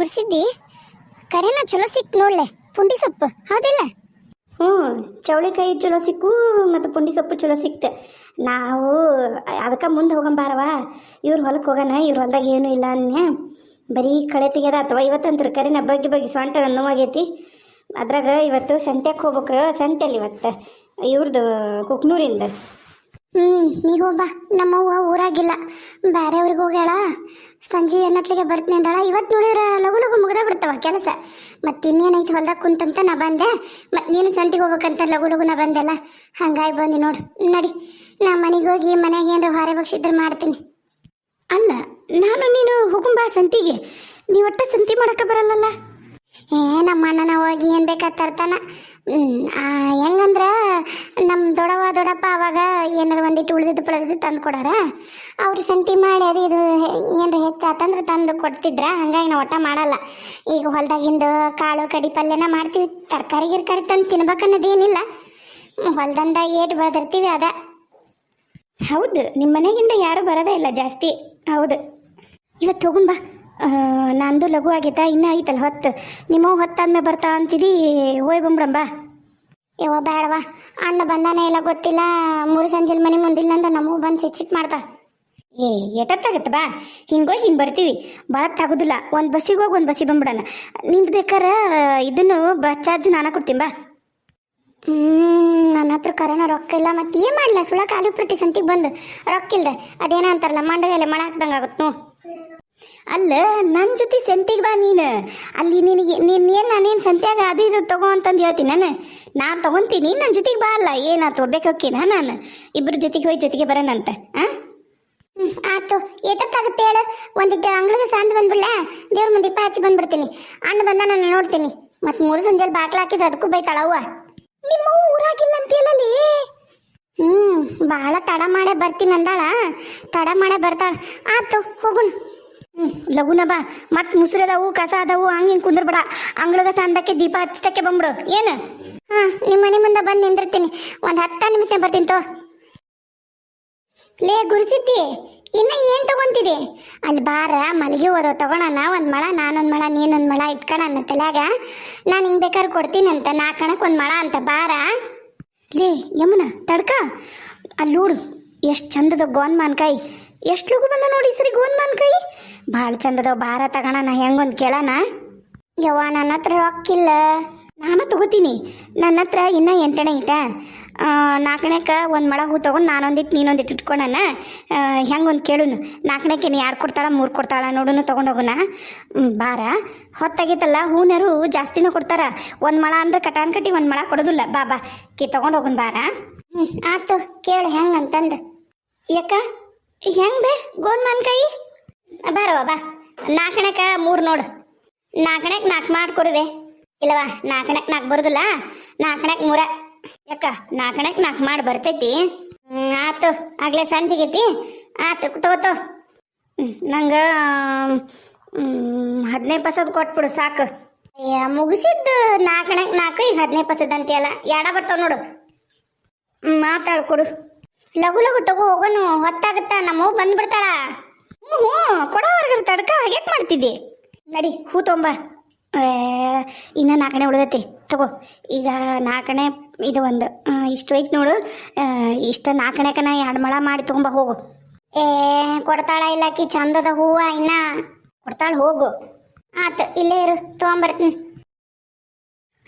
ಗುರ್ಸಿದ್ದಿ? ಕರೆನ ಚಲೋ ಸಿಕ್ ನೋಡ್ಲೆ, ಪುಂಡಿ ಸೊಪ್ಪು, ಹೌದಿಲ್ಲ? ಹ್ಞೂ, ಚೌಳಿಕಾಯಿ ಚಲೋ ಸಿಕ್ಕು ಮತ್ತು ಪುಂಡಿ ಸೊಪ್ಪು ಚಲೋ ಸಿಕ್ತು. ನಾವು ಅದಕ್ಕೆ ಮುಂದೆ ಹೋಗಂಬಾರವ ಇವ್ರ ಹೊಲಕ್ಕೆ ಹೋಗೋಣ ಇವ್ರ ಹೊಲ್ದಾಗ ಏನೂ ಇಲ್ಲ ಅನ್ನೆ. ಬರೀ ಕಳೆ ತೆಗೆದ ಅಥವಾ ಇವತ್ತಂತ್ರ ಕರಿನ ಬಗ್ಗಿ ಬಗ್ಗಿ ಸೊಂಟ ನೋವಾಗೈತಿ. ಅದ್ರಾಗ ಇವತ್ತು ಸಂತ್ಯಕ್ಕೆ ಹೋಗ್ಬೇಕು ಸಂತೆಯಲ್ಲಿ ಇವತ್ತು. ಇವ್ರದ್ದು ಕುಕ್ನೂರಿಂದ. ಹ್ಞೂ ನೀ ಹೋಗ್ಬಾ ನಮ್ಮವ್ವ ಊರಾಗಿಲ್ಲ. ಬೇರೆ ಊರಿಗೆ ಹೋಗ್ಯಾಳ. ಸಂಜೆ ಅನ್ನತ್ಲಿಗೆ ಬರ್ತೀನಿ ಅಂದಾಳ. ಇವತ್ತು ನೋಡಿದ್ರೆ ಲಘು ಲಗು ಮುಗ್ದ ಬಿಡ್ತಾವ ಕೆಲಸ. ಮತ್ತೆ ಇನ್ನೇನೈತಿ ಹೊಲ್ದಾಗ ಕುಂತಂತ ನಾ ಬಂದೆ. ಮತ್ತೆ ನೀನು ಸಂತಿಗೆ ಹೋಗ್ಬೇಕಂತ ಲಗು ಲಘು ನಾ ಬಂದೆಲ್ಲ. ಹಂಗಾಗಿ ಬಂದು ನೋಡು. ನಡಿ. ನಾ ಮನೆಗೆ ಹೋಗಿ ಮನೆಗೆ ಏನಾರ ಹಾರೆ ಬಗ್ಸಿದ್ರೆ ಮಾಡ್ತೀನಿ. ಅಲ್ಲ, ನಾನು ನೀನು ಹೋಗುಂಬಾ ಸಂತಿಗೆ. ನೀ ಒಟ್ಟ ಸಂತಿ ಮಾಡಕ್ಕೆ ಬರಲ್ಲಲ್ಲ? ಏ ನಮ್ಮ ಅಣ್ಣನ ಹೋಗಿ ಏನು ಬೇಕಾದ ತರ್ತಾನ? ಹೆಂಗಂದ್ರ ನಮ್ಮ ದೊಡವ ದೊಡಪ್ಪ ಅವಾಗ ಏನಾರ ಒಂದಿಟ್ಟು ಉಳಿದಿದ್ದು ಪಳದಿದ್ದು ತಂದು ಕೊಡಾರ? ಅವ್ರು ಸಂತಿ ಮಾಡಿ ಅದು ಇದು ಏನಾರ ಹೆಚ್ಚಾತಂದ್ರೆ ತಂದು ಕೊಡ್ತಿದ್ರ ಹಂಗಾಗಿ ನಾವು ಒಟ್ಟ ಮಾಡಲ್ಲ. ಈಗ ಹೊಲ್ದಾಗಿಂದ ಕಾಳು ಕಡಿ ಪಲ್ಯನ ಮಾಡ್ತೀವಿ ತರಕಾರಿ ಗಿರ್ಕಾರಿ ತಂದು ತಿನ್ಬೇಕನ್ನೋದೇನಿಲ್ಲ ಹೊಲ್ದಂದ ಏಟು ಬೆಳೆದಿರ್ತೀವಿ ಅದ. ಹೌದು ನಿಮ್ಮ ಮನೆಗಿಂದ ಯಾರು ಬರೋದೇ ಇಲ್ಲ ಜಾಸ್ತಿ. ಹೌದು. ಇವತ್ತು ತಗೊಂಬಾ ನಂದು ಲಘು ಆಗೈತಾ ಇನ್ನೂ ಐತಲ್ಲ ಹೊತ್ತು. ನಿಮ್ಮ ಹೊತ್ತಾದ್ಮೇಲೆ ಬರ್ತಾ ಅಂತಿದಿ, ಹೋಯ್ ಬಂಬ್ರಂಬ ಯವ ಬೇಡವಾ ಅಣ್ಣ ಬಂದಾನೆ ಇಲ್ಲ ಗೊತ್ತಿಲ್ಲ. ಮೂರು ಸಂಜೆ ಮನೆ ಮುಂದಿಲ್ಲ ಅಂದ್ರೆ ನಮಗೂ ಬಂದು ಸಿಟ್ ಮಾಡ್ತಾ ಏ, ಎಟತ್ತಾಗತ್ತೆ ಬಾ. ಹಿಂಗೋಗಿ ಹಿಂಗೆ ಬರ್ತೀವಿ. ಭಾಳ ತಗೋದಿಲ್ಲ. ಒಂದು ಬಸ್ಸಿಗೆ ಹೋಗಿ ಒಂದು ಬಸ್ಸಿಗೆ ಬಂದ್ಬಿಡಣ. ನಿಂದು ಬೇಕಾರೆ, ಇದನ್ನು ಬಸ್ ಚಾರ್ಜ್ ನಾನು ಕೊಡ್ತೀನಿ ಬಾ. ನನ್ನ ಹತ್ರ ಕರೋನ ರೊಕ್ಕ ಇಲ್ಲ ಮತ್ತೆ ಏನ್ ಮಾಡ್ಲಾ? ಸುಳ ಕಾಲು ಪ್ರತಿ ಸಂತಿಗೆ ಬಂದು. ರೊಕ್ಕ ಅದೇನೋ ಅಂತಾರಲ್ಲ ಮಂಡಗಲ್ಲಿ ಮಳೆ ಹಾಕ್ದಂಗೆ ಆಗುತ್ತೆ ನೋ ಅಲ್ಲ ನನ್ನ ಜೊತೆ ಸಂತಿಗೆ ಬಾ ನೀನು. ಅಲ್ಲಿ ನಿನಗೆ, ನೀನು ಏನು ನಾನೇನು ಸಂತ್ಯಾಗ ಅದು ಇದು ತಗೋ ಅಂತಂದು ಹೇಳ್ತೀನಿ ನಾನು. ನಾನು ತಗೊಂತೀನಿ ನನ್ನ ಜೊತೆಗೆ ಬಾ ಅಲ್ಲ ಏನು ಒಬ್ಬೇಕು ಹೋಗ್ತೀನ ನಾನು. ಇಬ್ಬರು ಜೊತೆಗೆ ಹೋಗಿ ಜೊತೆಗೆ ಬರೋಣಂತ ಹಾಂ ಆತು ಏಟತ್ತಾಗುತ್ತೆ ಹೇಳು? ಒಂದಿಟ್ಟು ಅಂಗಳದ ಸಾಂದ್ ಬಂದ್ಬಿಡ್ಲ? ದೇವ್ರ ಮುಂದೆ ದೀಪ ಹಚ್ಚಿ ಬಂದ್ಬಿಡ್ತೀನಿ. ಅಣ್ಣ ಬಂದ ನಾನು ನೋಡ್ತೀನಿ. ಮತ್ತೆ ಮೂರು ಸಂಜೆಲಿ ಬಾಕ್ಲ ಹಾಕಿದ್ರೆ ಅದಕ್ಕೂ ಬೈತಾಳವ್ವ ನಿಮ್ಮ ಊರಾಗಿಲ್ಲ ಹೇಳಲಿ. ಹ್ಮ್ ಬಹಳ ತಡ ಮಾಡೇ ಬರ್ತೀನಿ ಅಂದಾಳ. ತಡ ಮಾಡೇ ಬರ್ತಾಳ. ಆತು ಹೋಗುನ್ ಹ್ಞೂ ಲಗುನ ಬಾ. ಮತ್ತೆ ಮುಸುರೆ ಅದಾವು, ಕಸ ಅದಾವು ಹಂಗೆ ಹಿಂಗೆ ಕುಂದ್ರಬೇಡ. ಅಂಗಳಗ ಸಂದಕ್ಕೆ ದೀಪ ಹಚ್ಚಕ್ಕೆ ಬಂದ್ಬಿಡು. ಏನು? ಹಾ ನಿಮ್ಮ ಮನೆ ಮುಂದೆ ಬಂದು ನಿಂದಿರ್ತೀನಿ. ಒಂದು ಹತ್ತು ನಿಮಿಷ ಬರ್ತೀನಿ ತೋ. ಲೇ, ಗುರುಸಿದ್ದಿ, ಇನ್ನ ಏನ್ ತಗೊಂತಿದಿ? ಅಲ್ಲಿ ಬಾರ ಮಲಗಿ ಹೋದ ತಗೊಳಣ ಒಂದ್ ಮಳ, ನಾನೊಂದ್ ಮಳ, ನೀನೊಂದ್ ಮಳ ಇಟ್ಕೊಳ ನನ್ನ ತಲ್ಯಾಗ. ನಾನು ಹಿಂಗ್ ಬೇಕಾದ್ರೆ ಕೊಡ್ತೀನಂತ ನಾಲ್ಕಣಕ್ಕೆ ಒಂದ್ ಮಳ ಅಂತ, ಬಾರ. ಲೇ, ಯಮುನ, ತಡ್ಕ. ಅಲ್ಲಿ ನೋಡು ಎಷ್ಟು ಚಂದದ ಗೋನ್ ಮಾನ್ಕಾಯಿ ಎಷ್ಟು ಲಗು ಬಂದ ನೋಡಿ ಸರಿ ಗೋನ್ ಕೈ? ಭಾಳ ಚಂದದ ಭಾರ ತಗೋಣ ಹೆಂಗೊಂದು ಕೇಳೋಣ? ಯವ್ವ, ನನ್ನ ಹತ್ರ ರೊಕ್ಕಿಲ್ಲ. ನಾನು ತಗೋತೀನಿ. ನನ್ನ ಹತ್ರ ಇನ್ನೂ ಎಂಟಣೆ ಐತೆ. ನಾಲ್ಕನೇಕ ಒಂದು ಮಳ ಹೂ ತೊಗೊಂಡು ನಾನೊಂದಿಟ್ಟು ನೀನೊಂದಿಟ್ಟು ಇಟ್ಕೊಳಣ. ಹೆಂಗೊಂದು ಕೇಳುನು. ನಾಲ್ಕನೇಕೆ ನೀ ಎರಡು ಕೊಡ್ತಾಳ, ಮೂರು ಕೊಡ್ತಾಳ ನೋಡುನು ತೊಗೊಂಡೋಗೋಣ ಬಾರ ಹೊತ್ತಾಗೈತಲ್ಲ, ಹೂನರು ಜಾಸ್ತಿನೂ ಕೊಡ್ತಾರ. ಒಂದು ಮಳ ಅಂದ್ರೆ ಕಟಾನ್ ಕಟ್ಟಿ ಒಂದು ಮಳ ಕೊಡೋದಿಲ್ಲ. ಬಾಬಾ ಕಿ ಕಿ ತೊಗೊಂಡೋಗೋಣ ಬಾರ ಹ್ಞೂ ಆಯ್ತು ಕೇಳು ಹೆಂಗಂತಂದು ಯಾಕ ಹೆಂಗ್ ಬೇ ಗೋನ್ ಮಾನ್ಕಾಯಿ ಬಾರವ ಬಾ ನಾಲ್ಕಣಕ ಮೂರು ನೋಡು. ನಾಲ್ಕಣಕ್ ನಾಲ್ಕು ಮಾಡ್ಕೊಡುವೆ ಇಲ್ಲವಾ ನಾಲ್ಕಣಕ್ ನಾಲ್ಕು ಬರುದಿಲ್ಲ. ನಾಲ್ಕಣಕ್ ಮೂರ. ಯಾಕ ನಾಲ್ಕಣಕ್ ನಾಲ್ಕು ಮಾಡಿ ಬರ್ತೈತಿ? ಆತು. ಆಗ್ಲೇ ಸಂಜೆಗೈತಿ. ಆತು ತಗೋತೋ. ನಂಗೆ ಹದಿನೈದು ಪಸದ್ ಕೊಟ್ಬಿಡು ಸಾಕು. ಅಯ್ಯ ಮುಗಿಸಿದ್ದು ನಾಲ್ಕಣಕ್ ನಾಲ್ಕು ಈಗ ಹದಿನೈದು ಪಸದ್ ಅಂತೀಯಲ್ಲ. ಎಡ ಬರ್ತಾವ ನೋಡು. ಹ್ಮ್, ಲಘು ಲಗು ತಗೋ ಹೋಗೋನು, ಹೊತ್ತಾಗುತ್ತ ನಮ್ಮ ಬಂದ್ಬಿಡ್ತಾಳ. ಹ್ಞೂ ಹ್ಞೂ ಕೊಡೋವರೆಗೆ ತಡ್ಕ ಹಾಗೇಟ್ ಮಾಡ್ತಿದ್ದಿ? ನಡಿ, ಹೂ ತೊಂಬ ಇನ್ನು ನಾಲ್ಕನೇ ಉಳಿದೈತಿ, ತಗೋ. ಈಗ ನಾಲ್ಕನೇ ಇದು ಒಂದು ಇಷ್ಟು ಐತಿ ನೋಡು. ಇಷ್ಟು ಇಷ್ಟ ನಾಲ್ಕನೇಕನ ಎರಡು ಮಳ ಮಾಡಿ ತೊಗೊಂಬ, ಹೋಗು. ಏ, ಕೊಡ್ತಾಳ ಇಲ್ಲಾಕಿ, ಚಂದದ ಹೂವ ಇನ್ನ. ಕೊಡ್ತಾಳ ಹೋಗು. ಆತು, ಇಲ್ಲೇ ಇರು, ತೊಗೊಂಬರ್ತೀನಿ.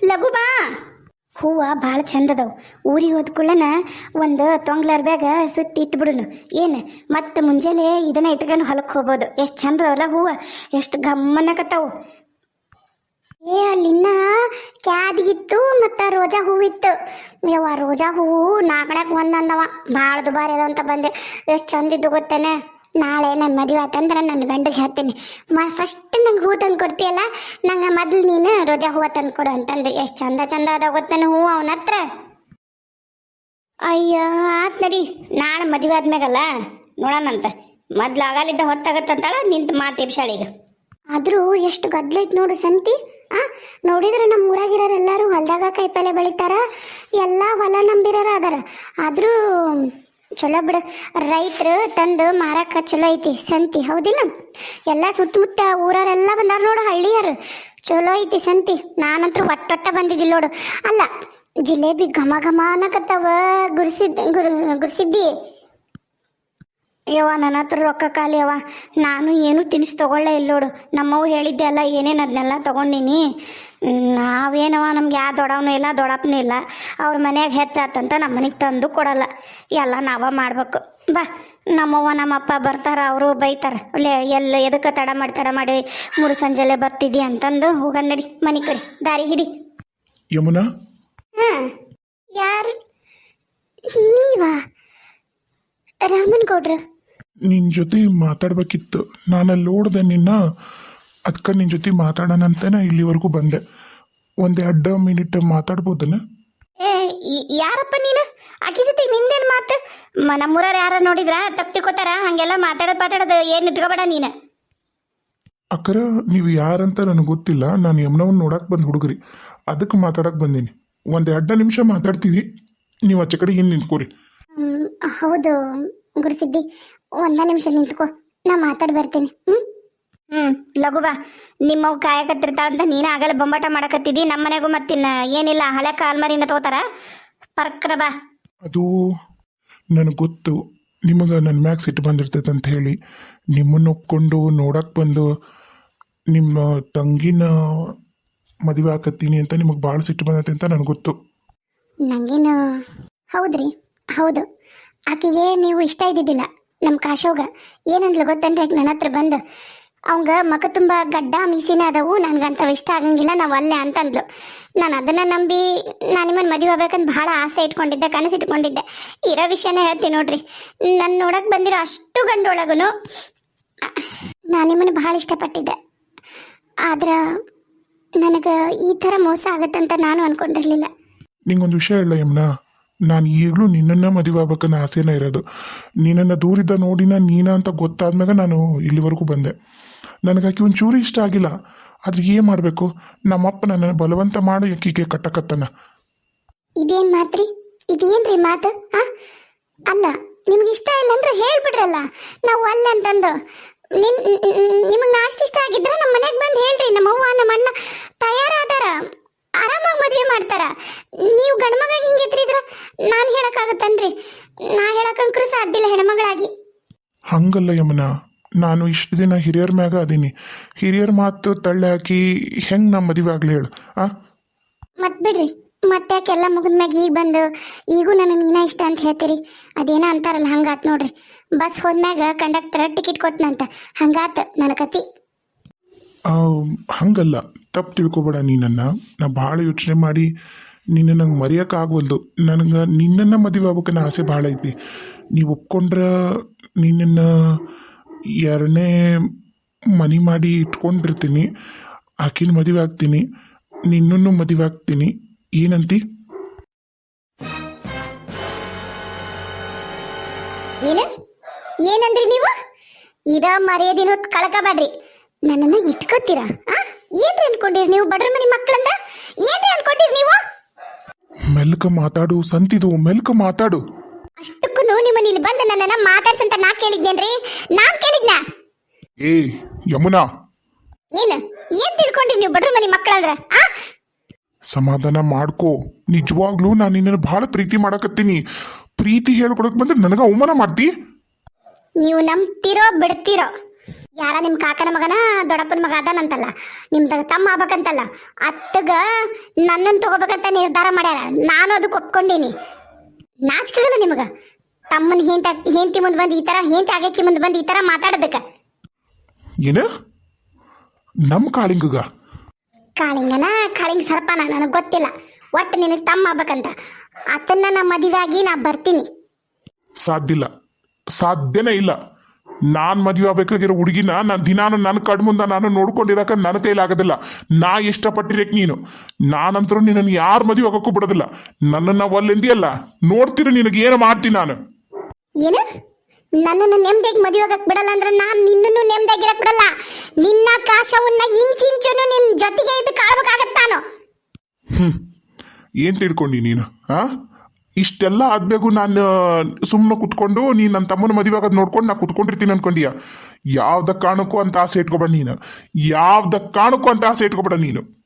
ಲಘು ಬಾ. ಹೂವ ಭಾಳ ಚಂದದವು ಊರಿಗೆ ಹೋದ ಕೂಡಲೇ ಒಂದು ತೊಂಗ್ಲರ್ ಬ್ಯಾಗ ಸುತ್ತಿ ಇಟ್ಬಿಡುನು. ಏನು? ಮತ್ತೆ ಮುಂಜಾನೆ ಇದನ್ನ ಇಟ್ಕೊಂಡು ಹೊಲಕ್ಕೆ ಹೋಗ್ಬೋದು. ಎಷ್ಟು ಚಂದದವಲ್ಲ ಹೂವು. ಎಷ್ಟು ಗಮ್ಮನಕತ್ತಾವು. ಏ, ಅಲ್ಲಿನ್ನ ಕ್ಯಾದಿಗಿತ್ತು ಮತ್ತು ರೋಜಾ ಹೂವಿತ್ತು. ಯವ್ವ, ರೋಜಾ ಹೂವು ನಾಲ್ಕಣಕ್ ಒಂದಂದವ ಭಾಳ ದುಬಾರಿ ಅದ ಅಂತ ಬಂದೆ. ಎಷ್ಟು ಚಂದಿದ್ದು ಗೊತ್ತೇನೆ? ನಾಳೆ ನನ್ನ ಮದುವೆ ಆತಂದ್ರೆ ನನ್ನ ಗಂಡಿಗೆ ಹೇಳ್ತೀನಿ. ಮ ಫಸ್ಟ್ ನಂಗೆ ಹೂ ತಂದು ಕೊಡ್ತೀಯಲ್ಲ, ನಂಗೆ ಮೊದಲು ನೀನು ರೋಜಾ ಹೂವು ತಂದು ಕೊಡು ಅಂತಂದು ಎಷ್ಟು ಚಂದ ಚಂದ ಅದ ಗೊತ್ತಾನ ಹೂ ಅವನ ಹತ್ರ? ಅಯ್ಯ, ಆತ್ ನಡಿ. ನಾಳೆ ಮದುವೆ ಆದ್ಮ್ಯಾಗಲ್ಲ, ನೋಡೋಣಂತ. ಮೊದ್ಲು ಆಗಲಿದ್ದ ಹೊತ್ತಾಗತ್ತಂತಾಳ ನಿಂತು ಮಾತು ಎಬ್ಸಾಳೀಗ ಆದರೂ ಎಷ್ಟು ಗದ್ಲೈತ್ ನೋಡು ಸಂತಿ, ಆ? ನೋಡಿದ್ರೆ ನಮ್ಮ ಊರಾಗಿರೋರು ಎಲ್ಲರೂ ಹೊಲ್ದಾಗ ಕಾಯಿಪಲ್ಲೆ ಬೆಳಿತಾರ, ಎಲ್ಲ ಹೊಲ ನಂಬಿರೋರು ಅದಾರ. ಆದ್ರೂ ಚಲೋ ಬಿಡು. ರೈತರು ತಂದು ಮಾರಕ್ಕೆ ಚಲೋ ಐತಿ, ಸಂತಿ. ಹೌದಿಲ್ಲ? ಎಲ್ಲ ಸುತ್ತಮುತ್ತ ಊರರೆಲ್ಲ ಬಂದಾರ ನೋಡು ಹಳ್ಳಿಯರು. ಚಲೋ ಐತಿ, ಸಂತಿ. ನಾನಂತೂ ಒಟ್ಟೊಟ್ಟ ಬಂದಿದ್ದಿಲ್ಲ ನೋಡು. ಅಲ್ಲ, ಜಿಲೇಬಿ ಘಮ ಘಮ ಅನ್ನಕತ್ತವ ಗುರ್ಸಿದ್ ಗುರ್ ಗುರ್ಸಿದ್ದಿ? ಯವ್ವ ನನ್ನ ಹತ್ರ ರೊಕ್ಕ ಖಾಲಿ ಅವ ನಾನು ಏನು ತಿನಿಸು ತಗೊಳ್ಳೇ ಇಲ್ಲ ನೋಡು. ನಮ್ಮವ್ವ ಹೇಳಿದ್ದೆ ಅಲ್ಲ ಏನೇನು ಅದನ್ನೆಲ್ಲ ತಗೊಂಡಿನಿ. ನಾವೇನವ ನಮ್ಗೆ ಯಾವ ದೊಡವನು ಇಲ್ಲ ದೊಡಪ್ಪನು ಇಲ್ಲ. ಅವ್ರ ಮನೆಯಾಗ ಹೆಚ್ಚಾತಂತ ನಮ್ಮ ಮನೆಗೆ ತಂದು ಕೊಡಲ್ಲ. ಎಲ್ಲ ನಾವ ಮಾಡ್ಬೇಕು. ಬಾ ನಮ್ಮವ್ವ ನಮ್ಮಪ್ಪ ಬರ್ತಾರ ಅವರು ಬೈತಾರ. ಅಲ್ಲೇ ಎಲ್ಲ ಎದಕ್ಕೆ ತಡ ಮಾಡಿ ತಡ ಮಾಡಿ ಮೂರು ಸಂಜೆಲೆ ಬರ್ತಿದ್ದಿ ಅಂತಂದು ಹೋಗ ನಡಿ ಮನೆ ಕಡೆ. ದಾರಿ ಹಿಡಿ. ಯಮುನಾ? ಹಾ ಯಾರು? ನೀವಾ? ರಾಮನ್ ಗೌಡ್ರ. ನಿನ್ನ ಜೊತೆ ಮಾತಾಡ್ಬೇಕಿತ್ತು. ನಾನು ಅಲ್ಲಿ ನೋಡ್ದೆ ನಿನ್ನ. ಅದಕ್ಕೆ ನಿನ್ನ ಜೊತೆ ಮಾತಾಡೋಣ ಅಂತಾನೆ ಇಲ್ಲಿವರೆಗೂ ಬಂದೆ. ಒಂದು ಅಡ್ಡ ಮಿನಿಟ್ ಮಾತಾಡ್ಬೋದನ? ಏ ಯಾರಪ್ಪ ನೀನು? ಆಕಿ ಜೊತೆ ನಿಂದೇನ್ ಮಾತು? ನಮ್ಮೂರ ನಮ್ಮೂರವ್ರು ಯಾರ ನೋಡಿದ್ರ? ತಪ್ಪು ತಿಳ್ಕೊತಾರ? ಹಂಗೆಲ್ಲ ಮಾತಾಡೋದು ಮಾತಾಡೋದು ಏನು ಇಟ್ಕೋಬೇಡ ನೀನು. ಅಕ್ಕರ ನೀವು ಯಾರಂತ ನನಗೆ ಗೊತ್ತಿಲ್ಲ. ನಾನು ಯಮುನವನ್ನ ನೋಡಕ್ಕೆ ಬಂದು ಹುಡುಗರಿ. ಅದಕ್ಕೆ ಮಾತಾಡಕ್ಕೆ ಬಂದೀನಿ. ಒಂದು ಎರಡು ನಿಮಿಷ ಮಾತಾಡ್ತೀವಿ. ನೀವು ಆಚೆ ಕಡೆ ಹಿಂದೆ ನಿಂತ್ಕೋರಿ. ಹೌದು ಗುರುಸಿದ್ದಿ. ಒಂದ ನಿಮಿಷ ನಿಂತ್ಕೋ. ನಾ ಮಾತಾಡ್ ಬರ್ತೀನಿ. ಹ್ಮ್? ಹ್ಞೂ ಲಘು ಬಾ. ನಿಮ್ಮವ್ ಕಾಯಕತ್ತಿರ್ತಾಳಂತ ನೀನ ಆಗಲ್ಲ ಬೊಂಬಾಟ ಮಾಡಕತ್ತಿದ್ದಿ ನಮ್ಮ ಮನೆಗೂ ಮತ್ತಿನ್ನ ಏನಿಲ್ಲ ಹಳೆ ಕಾಲ್ಮರಿನ ತಗೋತಾರ. ಪರ್ಕ್ರ ಬಾ. ಅದು ನನಗೆ ಗೊತ್ತು. ನಿಮಗೆ ನನ್ನ ಮ್ಯಾಕ್ಸ್ ಸಿಟ್ಟು ಬಂದಿರ್ತೈತೆ ಅಂತ ಹೇಳಿ. ನಿಮ್ಮನ್ನು ಒಪ್ಕೊಂಡು ನೋಡಕ್ಕೆ ಬಂದು ನಿಮ್ಮ ತಂಗಿನ ಮದುವೆ ಹಾಕತ್ತೀನಿ ಅಂತ ನಿಮಗೆ ಭಾಳ ಸಿಟ್ಟು ಬಂದೈತೆ ಅಂತ ನನಗೆ ಗೊತ್ತು. ನಂಗೇನು? ಹೌದ್ರಿ. ಹೌದು. ಆಕೆಗೆ ನೀವು ಇಷ್ಟ ಇದ್ದಿದ್ದಿಲ್ಲ. ನಮ್ಮ ಕಾಶೋಗ. ಏನಂದ್ಲು ಗೊತ್ತಂದ್ರೆ ನನ್ನ ಹತ್ರ ಬಂದು, ಅವಂಗ ಮಕ ತುಂಬ ಗಡ್ಡ ಮೀಸಿನ ಅದಾವು ನನ್ಗಂಥವು ಇಷ್ಟ ಆಗಂಗಿಲ್ಲ, ನಾವು ಅಲ್ಲೇ ಅಂತಂದ್ಲು. ನಾನು ಅದನ್ನ ನಂಬಿ, ನಾನು ನಿಮ್ಮನ್ನು ಮದುವೆ ಆಗ್ಬೇಕಂತ ಭಾಳ ಆಸೆ ಇಟ್ಕೊಂಡಿದ್ದೆ, ಕನಸು ಇಟ್ಕೊಂಡಿದ್ದೆ. ಇರೋ ವಿಷಯನೇ ಹೇಳ್ತೀನಿ ನೋಡ್ರಿ. ನನ್ನ ನೋಡಕ್ಕೆ ಬಂದಿರೋ ಅಷ್ಟು ಗಂಡೊಳಗೂ ನಾನು ನಿಮ್ಮನ್ನು ಭಾಳ ಇಷ್ಟಪಟ್ಟಿದ್ದೆ. ಆದ್ರ ನನಗೆ ಈ ಥರ ಮೋಸ ಆಗತ್ತಂತ ನಾನು ಅನ್ಕೊಂಡಿರ್ಲಿಲ್ಲ. ನಿಂಗೊಂದು ವಿಷಯ ಇಲ್ಲ ಯಮ್ನ. ನಾನು ಈಗಲೂ ನಿನ್ನನ್ನು ಮದುವೆ ಆಗ್ಬೇಕನ್ನ ಆಸೆನೇ ಇರೋದು. ನಿನ್ನನ್ನು ದೂರಿದ್ದ ನೋಡಿನ ನೀನ ಅಂತ ಗೊತ್ತಾದ್ಮ್ಯಾಗ ನಾನು ಇಲ್ಲಿವರೆಗೂ ಬಂದೆ. ನನಗಾಕಿ ಒಂಚೂರು ಇಷ್ಟ ಆಗಿಲ್ಲ. ಆದ್ರೆ ಏನು ಮಾಡಬೇಕು? ನಮ್ಮಪ್ಪ ನನ್ನ ಬಲವಂತ ಮಾಡಿ ಅಕ್ಕಿಗೆ ಕಟ್ಟಕತ್ತನ. ಇದೇನ್ ಮಾತ್ರಿ? ಇದೇನ್ರಿ ಮಾತು? ಅಲ್ಲ, ನಿಮ್ಗೆ ಇಷ್ಟ ಇಲ್ಲ ಅಂದ್ರೆ ಹೇಳ್ಬಿಡ್ರಲ್ಲ. ನಾವು ಅಲ್ಲ ಅಂತಂದು. ನಿನ್, ನಿಮಗೆ ನಾಷ್ಟ ಇಷ್ಟ ಆಗಿದ್ರೆ ನಮ್ಮ ಮನೆಗೆ ಬಂದು ಹೇಳ್ರಿ. ನಮ್ಮ ಅವ್ವ ನಮ್ಮ ಅಣ್ಣ ತಯಾರಾದಾರ. ಆರಾಮಾಗಿ ಮದುವೆ ಮಾಡ್ತಾರ. ನೀವು ಗಂಡ್ಮಗ ನಾನು ಹೇಳಕ್ಕಾಗತ್ತನ್ರಿ. ನಾ ಹೇಳಕ್ಕಂಕ್ರು ಸಾಧ್ಯ ಇಲ್ಲ ಹೆಣ್ಮಗಳಾಗಿ. ಹಂಗಲ್ಲ ಯಮುನ. ನಾನು ಇಷ್ಟು ದಿನ ಹಿರಿಯರ ಮ್ಯಾಗ ಅದೀನಿ. ಹಿರಿಯರ ಮಾತು ತಳ್ಳಿ ಹಾಕಿ ಹೆಂಗೆ ನಮ್ಮ ಮದುವೆ ಆಗ್ಲಿ ಹೇಳು ಆ? ಮತ್ ಬಿಡ್ರಿ. ಮತ್ತೆ ಯಾಕೆಲ್ಲ ಮುಗಿದ್ಮ್ಯಾಗ ಈಗ ಬಂದು ಈಗೂ ನನ್ನ ನೀನ ಇಷ್ಟ ಅಂತ ಹೇಳ್ತೀರಿ. ಅದೇನ ಅಂತಾರಲ್ಲ ಹಂಗಾತ್ ನೋಡ್ರಿ. ಬಸ್ ಹೋದ್ಮ್ಯಾಗ ಕಂಡಕ್ಟರ್ ಟಿಕೆಟ್ ಕೊಟ್ನಂತ ಹಂಗಾತ್ ನನ್ನ ಕತಿ. ಆ, ಹಂಗಲ್ಲ. ತಪ್ಪು ತಿಳ್ಕೊಬೇಡ ನೀನನ್ನ. ನಾ ಭಾಳ ಯೋಚನೆ ಮಾಡಿ ನಿನ್ನ ನಂಗೆ ಮರೆಯೋಕ್ಕಾಗವಲ್ದು ನನಗೆ ನಿನ್ನನ್ನು ಮದುವೆ ಆಗ್ಬೇಕನ್ನ ಆಸೆ ಭಾಳ ಐತಿ. ನೀವು ಒಪ್ಕೊಂಡ್ರೆ ನಿನ್ನನ್ನು ಎರಡನೇ ಮನೆ ಮಾಡಿ ಇಟ್ಕೊಂಡಿರ್ತೀನಿ. ಆಕಿನ ಮದುವೆ ಆಗ್ತೀನಿ. ನಿನ್ನನ್ನು ಮದುವೆ ಆಗ್ತೀನಿ. ಏನಂತಿ? ಏನು? ಏನಂದ್ರಿ ನೀವು? ಇರೋ ಮರ್ಯಾದಿನ ಕಳ್ಕಬೇಡ್ರಿ. ನನ್ನನ್ನು ಇಟ್ಕೋತೀರಾ? ಏನ್ರಿ ಅನ್ಕೊಂಡಿರಿ ನೀವು? ಬಡ್ರ ಮನೆ ಮಕ್ಕಳಂದ ಏನ್ರಿ ಅನ್ಕೊಂಡಿರಿ ನೀವು? ಮೆಲ್ಕ ಮಾತಾಡು ಸಂತಿದು ಮೆಲ್ಕ ಮಾತಾಡು. ಅಷ್ಟಕ್ಕೂ ನಿಮ್ಮನ್ನ ಇಲ್ಲಿ ಬಂದು ನನ್ನನ್ನ ಮಾತಾಡ್ಸಂತ ನಾ ಕೇಳಿದ್ನೇನ್ರಿ ನಾನ್ ಕೇಳಿದ್ನ? ಏ ಯಮುನಾ. ಏನು? ಏನ್ ತಿಳ್ಕೊಂಡ್ರಿ ನೀವು ಬಡ್ರ ಮನೆ ಮಕ್ಕಳಂದ್ರ ಆ? ಸಮಾಧಾನ ಮಾಡ್ಕೋ. ನಿಜವಾಗ್ಲೂ ನಾನು ನಿನ್ನನ್ನು ಭಾಳ ಪ್ರೀತಿ ಮಾಡಕತ್ತೀನಿ. ಪ್ರೀತಿ ಹೇಳ್ಕೊಡಕ್ ಬಂದ್ರೆ ನನಗೆ ಅವಮಾನ ಮಾಡ್ತಿ? ನೀವು ನಂಬ್ತಿರೋ ಬಿಡ್ತಿರೋ. ಯಾರ ನಿಮ್ಮ ಕಾಕನ ಮಗನ ದೊಡ್ಡಪ್ಪನ ಮಗ ಅದಾನಂತಲ್ಲ ನಿಮ್ದಾಗ ತಮ್ಮ ಆಗ್ಬೇಕಂತಲ್ಲ ಅತ್ತಗ ನನ್ನನ್ನು ತಗೋಬೇಕಂತ ನಿರ್ಧಾರ ಮಾಡ್ಯಾರ. ನಾನು ಅದಕ್ಕೆ ಒಪ್ಕೊಂಡೀನಿ. ನಾಚಿಕೆಗಲ್ಲ ನಿಮಗ. ತಮ್ಮನ ಹೇಂತ ಹೇಂತಿ ಮುಂದೆ ಬಂದು ಈ ಥರ ಹೇಂತಿ ಆಗಕ್ಕೆ ಮುಂದೆ ಬಂದು ಈ ತರ ಮಾತಾಡೋದಕ್ಕೆ. ಏನ? ನಮ್ಮ ಕಾಳಿಂಗಗ. ಕಾಳಿಂಗನ ಕಾಳಿಂಗ ಸರ್ಪನ ನನಗೆ ಗೊತ್ತಿಲ್ಲ. ಒಟ್ಟು ನಿನಗೆ ತಮ್ಮ ಆಗ್ಬೇಕಂತ. ಅತ್ತನ್ನ ನಾ ಮದುವೆ ಆಗಿ ನಾ ಬರ್ತೀನಿ. ಸಾಧ್ಯ ಇಲ್ಲ. ಸಾಧ್ಯನೇ ಇಲ್ಲ. ನಾನು ಮದುವೆ ಆಗಬೇಕಾಗಿರೋ ಹುಡುಗಿನ ನಾನು ದಿನಾನು ನನ್ನ ಕಣ್ಮುಂದ ನಾನು ನೋಡ್ಕೊಂಡಿರಕ ನನ್ನ ಕೈಲಾಗೋದಿಲ್ಲ. ನಾ ಇಷ್ಟಪಟ್ಟಿರಕ್ ನೀನು. ನಾನಂತರೂ ನಿನ್ನನ್ನು ಯಾರು ಮದುವೆ ಆಗೋಕ್ಕೂ ಬಿಡೋದಿಲ್ಲ. ನನ್ನನ್ನು ಒಲ್ಲೆಂದಿಯಲ್ಲ ನೋಡ್ತೀರ ನಿನಗೆ ಏನು ಮಾಡ್ತೀನಿ ನಾನು. ಏನು? ನನ್ನನ್ನು ನೆಮ್ಮದಿಯಾಗಿ ಮದುವೆ ಆಗಕ್ ಬಿಡಲ್ಲ ಅಂದ್ರೆ ನಾನು ನಿನ್ನನ್ನು ನೆಮ್ಮದಿಯಾಗಿರಕ್ ಬಿಡಲ್ಲ. ನಿನ್ನ ಕಾಶವನ್ನ ಇಂಚಿಂಚನು ನಿನ್ನ ಜೊತೆಗೆ ಇದ್ದು ಕಾಳ್ಬೇಕಾಗತ್ತಾನು ಹ್ಞೂ ಏನು ತಿಳ್ಕೊಂಡಿ ನೀನು ಆ? ಇಷ್ಟೆಲ್ಲ ಆದ್ಮೇಗೂ ನಾನು ಸುಮ್ಮನೆ ಕುತ್ಕೊಂಡು ನೀನು ನನ್ನ ತಮ್ಮನ ಮದುವೆ ಆಗೋದು ನೋಡ್ಕೊಂಡು ನಾ ಕುತ್ಕೊಂಡಿರ್ತೀನಿ ಅನ್ಕೊಂಡೀಯ? ಯಾವ್ದ ಕಾಣಕ್ಕೂ ಅಂತ ಆಸೆ ಇಟ್ಕೊಬೇಡ ನೀನು. ಯಾವ್ದ ಕಾರಣಕ್ಕೂ ಅಂತ ಆಸೆ ಇಟ್ಕೊಬೇಡ ನೀನು.